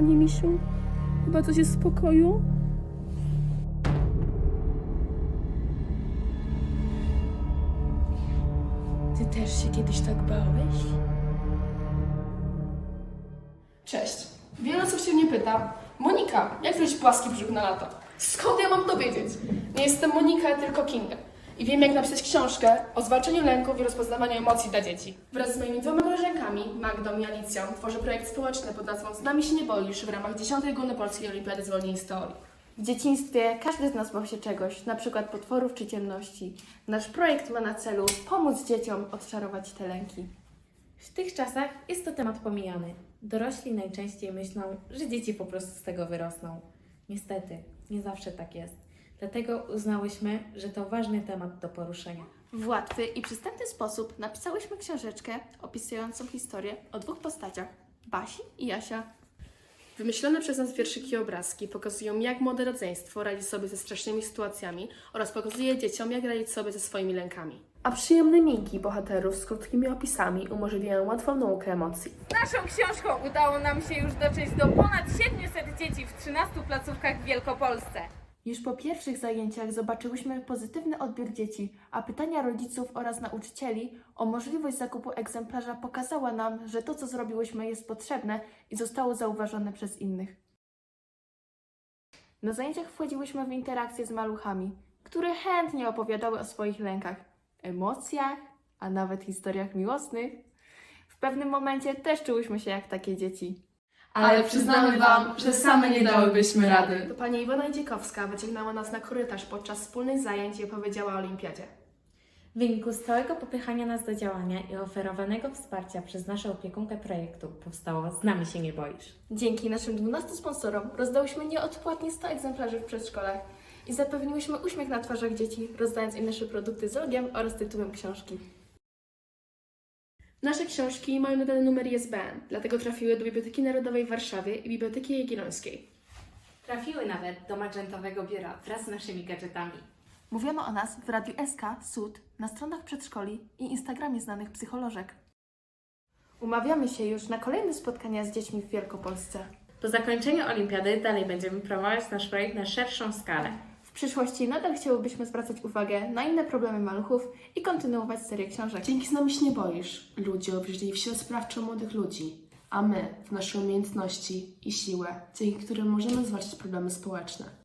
Panie Misiu? Chyba coś jest w pokoju? Ty też się kiedyś tak bałeś? Cześć. Wiele osób się mnie pyta, Monika, jak zrobić płaski brzuch na lato? Skąd ja mam to wiedzieć? Nie jestem Monika, tylko Kinga. I wiem, jak napisać książkę o zwalczaniu lęków i rozpoznawaniu emocji dla dzieci. Wraz z moimi dwoma koleżankami, Magdą i Alicją, tworzę projekt społeczny pod nazwą Z nami się nie boisz w ramach 10. Ogólnopolskiej Olimpiady Zwolnień z Teorii. W dzieciństwie każdy z nas bał się czegoś, na przykład potworów czy ciemności. Nasz projekt ma na celu pomóc dzieciom odczarować te lęki. W tych czasach jest to temat pomijany. Dorośli najczęściej myślą, że dzieci po prostu z tego wyrosną. Niestety, nie zawsze tak jest. Dlatego uznałyśmy, że to ważny temat do poruszenia. W łatwy i przystępny sposób napisałyśmy książeczkę opisującą historię o dwóch postaciach, Basi i Jasia. Wymyślone przez nas wierszyki i obrazki pokazują, jak młode rodzeństwo radzi sobie ze strasznymi sytuacjami oraz pokazuje dzieciom, jak radzić sobie ze swoimi lękami. A przyjemne minki bohaterów z krótkimi opisami umożliwiają łatwą naukę emocji. Naszą książką udało nam się już dotrzeć do ponad 700 dzieci w 13 placówkach w Wielkopolsce. Już po pierwszych zajęciach zobaczyłyśmy pozytywny odbiór dzieci, a pytania rodziców oraz nauczycieli o możliwość zakupu egzemplarza pokazała nam, że to, co zrobiłyśmy, jest potrzebne i zostało zauważone przez innych. Na zajęciach wchodziłyśmy w interakcje z maluchami, które chętnie opowiadały o swoich lękach, emocjach, a nawet historiach miłosnych. W pewnym momencie też czułyśmy się jak takie dzieci. Ale przyznamy Wam, że same nie dałybyśmy rady. To pani Iwona Idziekowska wyciągnęła nas na korytarz podczas wspólnych zajęć i opowiedziała o olimpiadzie. W wyniku stałego popychania nas do działania i oferowanego wsparcia przez naszą opiekunkę projektu powstało Z nami się nie boisz. Dzięki naszym 12 sponsorom rozdałyśmy nieodpłatnie 100 egzemplarzy w przedszkolach i zapewniłyśmy uśmiech na twarzach dzieci, rozdając im nasze produkty z logiem oraz tytułem książki. Nasze książki mają nadany numer ISBN, dlatego trafiły do Biblioteki Narodowej w Warszawie i Biblioteki Jagiellońskiej. Trafiły nawet do magentowego biura wraz z naszymi gadżetami. Mówiono o nas w Radiu SK, Sud, na stronach przedszkoli i Instagramie znanych psycholożek. Umawiamy się już na kolejne spotkania z dziećmi w Wielkopolsce. Po zakończeniu olimpiady dalej będziemy promować nasz projekt na szerszą skalę. W przyszłości nadal chciałybyśmy zwracać uwagę na inne problemy maluchów i kontynuować serię książek. Dzięki z nami się nie boisz. Ludzie obrzeli w siłę sprawczą młodych ludzi, a my w nasze umiejętności i siłę, dzięki którym możemy zwalczać problemy społeczne.